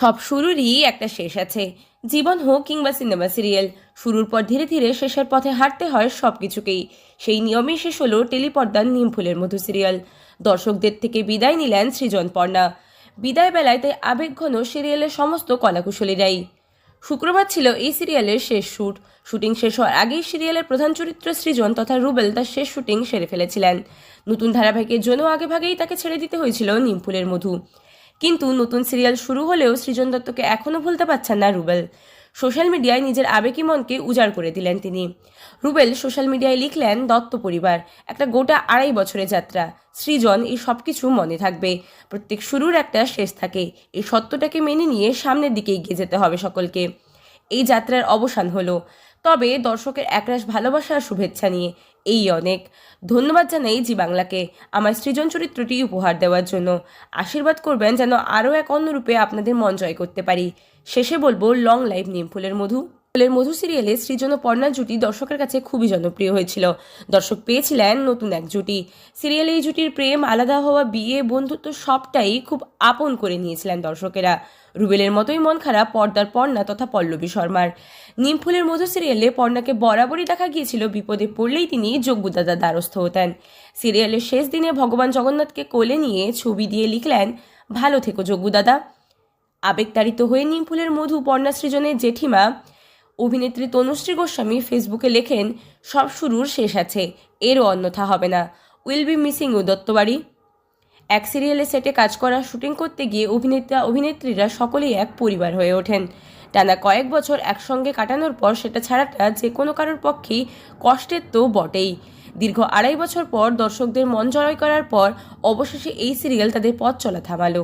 সব শুরুরই একটা শেষ আছে। জীবন হোক কিংবা সিনেমা, সিরিয়াল, শুরুর পর ধীরে ধীরে শেষের পথে হাঁটতে হয় সব কিছুকেই সেই নিয়মেই শেষ হলো টেলিপর্দার নিমফুলের মধু সিরিয়াল। দর্শকদের থেকে বিদায় নিলেন সৃজন পর্ণা। বিদায় বেলায় তাই আবেগঘন সিরিয়ালের সমস্ত কলাকুশলীরাই। শুক্রবার ছিল এই সিরিয়ালের শেষ শ্যুট শুটিং শেষ হওয়ার আগেই সিরিয়ালের প্রধান চরিত্র সৃজন তথা রুবেল তার শেষ শুটিং সেরে ফেলেছিলেন। নতুন ধারাবাহিকের জন্য আগেভাগেই তাকে ছেড়ে দিতে হয়েছিল নিমফুলের মধু। কিন্তু নতুন সিরিয়াল শুরু হলেও সৃজন দত্তকে এখনও ভুলতে পারছেন না রুবেল। সোশ্যাল মিডিয়ায় নিজের আবেগী মনকে উজাড় করে দিলেন তিনি। রুবেল সোশ্যাল মিডিয়ায় লিখলেন, দত্ত পরিবার, একটা গোটা আড়াই বছরের যাত্রা। সৃজন, এই সব কিছু মনে থাকবে। প্রত্যেক শুরুর একটা শেষ থাকে। এই সত্যটাকে মেনে নিয়ে সামনের দিকে এগিয়ে যেতে হবে সকলকে। এই যাত্রার অবসান হলো। তবে দর্শকের একরাশ ভালোবাসা আর শুভেচ্ছা নিয়ে এই অনেক। ধন্যবাদ জানাই জি বাংলাকে আমার সৃজন চরিত্রটি উপহার দেওয়ার জন্য। আশীর্বাদ করবেন যেন আরও এক অন্যরূপে আপনাদের মন জয় করতে পারি। শেষে বলব লং লাইফ নিমফুলের মধু। ফুলের মধু সিরিয়ালে সৃজন পর্ণার জুটি দর্শকের কাছে খুবই জনপ্রিয় হয়েছিল। দর্শক পেয়েছিলেন নতুন এক জুটি। সিরিয়ালে এই জুটির প্রেম আলাদা হওয়া, বিয়ে, বন্ধুত্ব সবটাই খুব আপন করে নিয়েছিলেন দর্শকেরা। রুবেলের মতোই মন খারাপ পর্দার পর্ণা তথা পল্লবী শর্মার। নিমফুলের মধু সিরিয়ালে পর্ণাকে বরাবরই দেখা গিয়েছিল, বিপদে পড়লেই তিনি যোগ্যদাদার দ্বারস্থ হতেন। সিরিয়ালের শেষ দিনে ভগবান জগন্নাথকে কোলে নিয়ে ছবি দিয়ে লিখলেন, ভালো থেকো যোগ্যদাদা। আবেগতাড়িত হয়ে নিমফুলের মধু পর্ণা সৃজনের জেঠিমা অভিনেত্রী তনুশ্রী গোস্বামী ফেসবুকে লেখেন, সব শুরুর শেষ আছে, এরও অন্যথা হবে না। উইল বি মিসিং ইউ দত্তবাড়ি। এক সিরিয়ালে সেটে কাজ করা, শুটিং করতে গিয়ে অভিনেতা, অভিনেত্রীরা সকলেই এক পরিবার হয়ে ওঠেন। টানা কয়েক বছর একসঙ্গে কাটানোর পর সেটা ছাড়াটা যে কোনো কারোর পক্ষেই কষ্টের তো বটেই। দীর্ঘ আড়াই বছর পর দর্শকদের মন জয় করার পর অবশেষে এই সিরিয়াল তাদের পথ চলা থামালো।